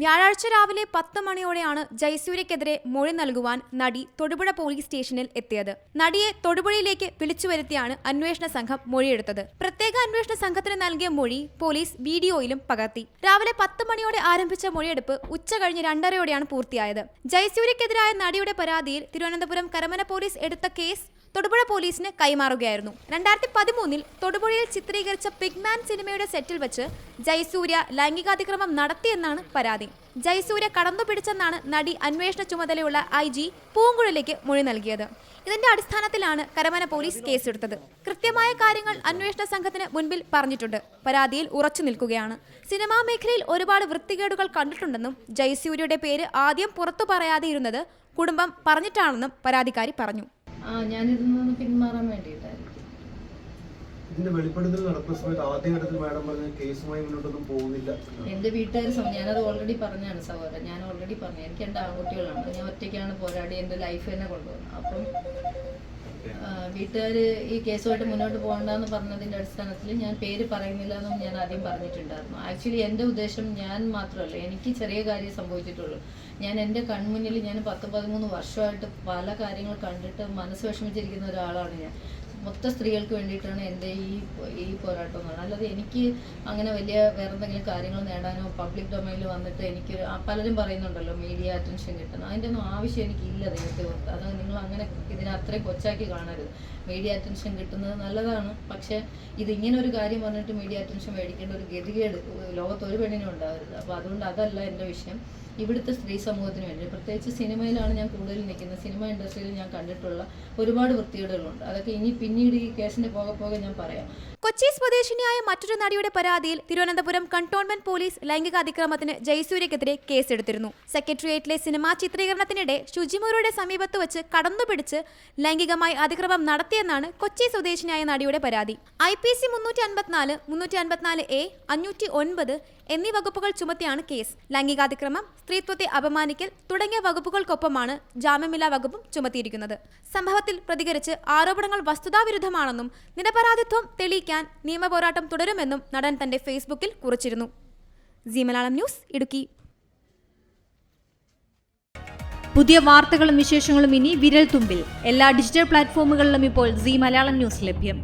വ്യാഴാഴ്ച രാവിലെ പത്ത് മണിയോടെയാണ് ജയസൂര്യക്കെതിരെ മൊഴി നൽകുവാൻ നടി തൊടുപുഴ പോലീസ് സ്റ്റേഷനിൽ എത്തിയത്. നടിയെ തൊടുപുഴയിലേക്ക് വിളിച്ചു വരുത്തിയാണ് അന്വേഷണ സംഘം മൊഴിയെടുത്തത്. പ്രത്യേക അന്വേഷണ സംഘത്തിന് നൽകിയ മൊഴി പോലീസ് വീഡിയോയിലും പകർത്തി. രാവിലെ പത്ത് മണിയോടെ ആരംഭിച്ച മൊഴിയെടുപ്പ് ഉച്ച കഴിഞ്ഞ് രണ്ടരയോടെയാണ് പൂർത്തിയായത്. ജയസൂര്യക്കെതിരായ നടിയുടെ പരാതിയിൽ തിരുവനന്തപുരം കരമന പോലീസ് എടുത്ത കേസ് തൊടുപുഴ പോലീസിന് കൈമാറുകയായിരുന്നു. രണ്ടായിരത്തി പതിമൂന്നിൽ തൊടുപുഴയിൽ ചിത്രീകരിച്ച പിഗ്മാൻ സിനിമയുടെ സെറ്റിൽ വെച്ച് ജയസൂര്യ ലൈംഗികാതിക്രമം നടത്തിയെന്നാണ് പരാതി. ജയസൂര്യ കടന്നുപിടിച്ചെന്നാണ് നടി അന്വേഷണ ചുമതലയുള്ള ഐ ജി പൂങ്കുഴലിലേക്ക് മൊഴി നൽകിയത്. ഇതിന്റെ അടിസ്ഥാനത്തിലാണ് കരമന പോലീസ് കേസെടുത്തത്. കൃത്യമായ കാര്യങ്ങൾ അന്വേഷണ സംഘത്തിന് മുൻപിൽ പറഞ്ഞിട്ടുണ്ട്. പരാതിയിൽ ഉറച്ചു നിൽക്കുകയാണ്. സിനിമാ മേഖലയിൽ ഒരുപാട് വൃത്തികേടുകൾ കണ്ടിട്ടുണ്ടെന്നും ജയസൂര്യയുടെ പേര് ആദ്യം പുറത്തു പറയാതെ ഇരുന്നത് കുടുംബം പറഞ്ഞിട്ടാണെന്നും പരാതിക്കാരി പറഞ്ഞു. ആ ഞാനിതിൽ നിന്ന് പിന്മാറാൻ വേണ്ടിയിട്ടായിരുന്നു ഇതിന്റെ വെളിപ്പെടുത്തൽ നടക്കുന്ന സമയത്ത് ആദ്യഘട്ടത്തിൽ മാഡം പറഞ്ഞ കേസുമായി മുന്നോട്ടൊന്നും പോകുന്നില്ല. എന്റെ വീട്ടുകാർ ഞാനത് ഓൾറെഡി പറഞ്ഞാണ് സഹോദരൻ. ഞാൻ ഓൾറെഡി പറഞ്ഞു. എനിക്ക് രണ്ട് ആൺകുട്ടികളാണ്. ഞാൻ ഒറ്റയ്ക്കാണ് പോരാടി. എന്റെ ലൈഫ് തന്നെ കൊണ്ടുപോകുന്നത് അപ്പം വീട്ടുകാർ ഈ കേസുമായിട്ട് മുന്നോട്ട് പോകണ്ടെന്ന് പറഞ്ഞതിന്റെ അടിസ്ഥാനത്തിൽ ഞാൻ പേര് പറയുന്നില്ല എന്നും ഞാൻ ആദ്യം പറഞ്ഞിട്ടുണ്ടായിരുന്നു. ആക്ച്വലി എന്റെ ഉദ്ദേശം ഞാൻ മാത്രമല്ല എനിക്ക് ചെറിയ കാര്യം സംഭവിച്ചിട്ടുള്ളൂ. ഞാൻ എന്റെ കൺമുന്നിൽ ഞാൻ പത്ത് പതിമൂന്ന് വർഷമായിട്ട് പല കാര്യങ്ങൾ കണ്ടിട്ട് മനസ്സ് വിഷമിച്ചിരിക്കുന്ന ഒരാളാണ് ഞാൻ. മൊത്ത സ്ത്രീകൾക്ക് വേണ്ടിയിട്ടാണ് എന്റെ ഈ ഈ പോരാട്ടം അല്ലാതെ എനിക്ക് അങ്ങനെ വലിയ വേറെ എന്തെങ്കിലും കാര്യങ്ങൾ നേടാനോ പബ്ലിക് ഡൊമൈനിൽ വന്നിട്ട് എനിക്ക് പലരും പറയുന്നുണ്ടല്ലോ മീഡിയ അറ്റൻഷൻ കിട്ടണം അതിന്റെ ഒന്നും ആവശ്യം എനിക്കില്ല ദൈവത്തെ ഓർത്ത്. അത് നിങ്ങൾ അങ്ങനെ ഇതിനെ അത്രയും കൊച്ചാക്കി കാണരുത്. മീഡിയ അറ്റൻഷൻ കിട്ടുന്നത് നല്ലതാണ്. പക്ഷേ ഇത് ഇങ്ങനെ ഒരു കാര്യം പറഞ്ഞിട്ട് മീഡിയ അറ്റൻഷൻ മേടിക്കേണ്ട ഒരു ഗതികേട് ലോകത്ത് ഒരു പെണ്ണിനും ഉണ്ടാവരുത്. അപ്പോൾ അതുകൊണ്ട് അതല്ല എന്റെ വിഷയം. ഇവിടുത്തെ സ്ത്രീ സമൂഹത്തിന് വേണ്ടി. പ്രത്യേകിച്ച് സിനിമയിലാണ് ഞാൻ കൂടുതൽ നിൽക്കുന്നത്. സിനിമ ഇൻഡസ്ട്രിയിൽ ഞാൻ കണ്ടിട്ടുള്ള ഒരുപാട് വൃത്തികേടുകളുണ്ട്. അതൊക്കെ ഇനി പിന്നീട് ഈ കേസിന് പോകെ പോകെ ഞാൻ പറയാം. കൊച്ചി സ്വദേശിനിയായ മറ്റൊരു നടിയുടെ പരാതിയിൽ തിരുവനന്തപുരം കണ്ടോൺമെന്റ് പോലീസ് ലൈംഗിക അതിക്രമത്തിന് ജയസൂര്യക്കെതിരെ കേസെടുത്തിരുന്നു. സെക്രട്ടേറിയറ്റിലെ സിനിമാ ചിത്രീകരണത്തിനിടെ ശുചിമുറിയുടെ സമീപത്ത് വെച്ച് കടന്നുപിടിച്ച് ലൈംഗികമായി അതിക്രമം നടത്തിയെന്നാണ് കൊച്ചി സ്വദേശിനിയായ നടിയുടെ പരാതി. ഐ പി സി മുന്നൂറ്റി അൻപത്തിനാല് മുന്നൂറ്റി അൻപത്തിനാല് എ അഞ്ഞൂറ്റി ഒൻപത് എന്നീ വകുപ്പുകൾ ചുമത്തിയാണ് കേസ്. ലൈംഗികാതിക്രമം സ്ത്രീത്വത്തെ അപമാനിക്കൽ തുടങ്ങിയ വകുപ്പുകൾക്കൊപ്പമാണ് ജാമ്യമില്ലാ വകുപ്പും ചുമത്തിയിരിക്കുന്നത്. സംഭവത്തിൽ പ്രതികരിച്ച് ആരോപണങ്ങൾ വസ്തുതാവിരുദ്ധമാണെന്നും നിരപരാധിത്വം തെളിയിക്കാൻ നിയമപോരാട്ടം തുടരുമെന്നും നടൻ തന്റെ ഫേസ്ബുക്കിൽ കുറിച്ചിരുന്നു. Zee Malayalam news Idukki. പുതിയ വാർത്തകളും വിശേഷങ്ങളും ഇനി വിരൽ തുമ്പിൽ എല്ലാ ഡിജിറ്റൽ പ്ലാറ്റ്ഫോമുകളിലും ഇപ്പോൾ സി മലയാളം ന്യൂസ് ലഭ്യം.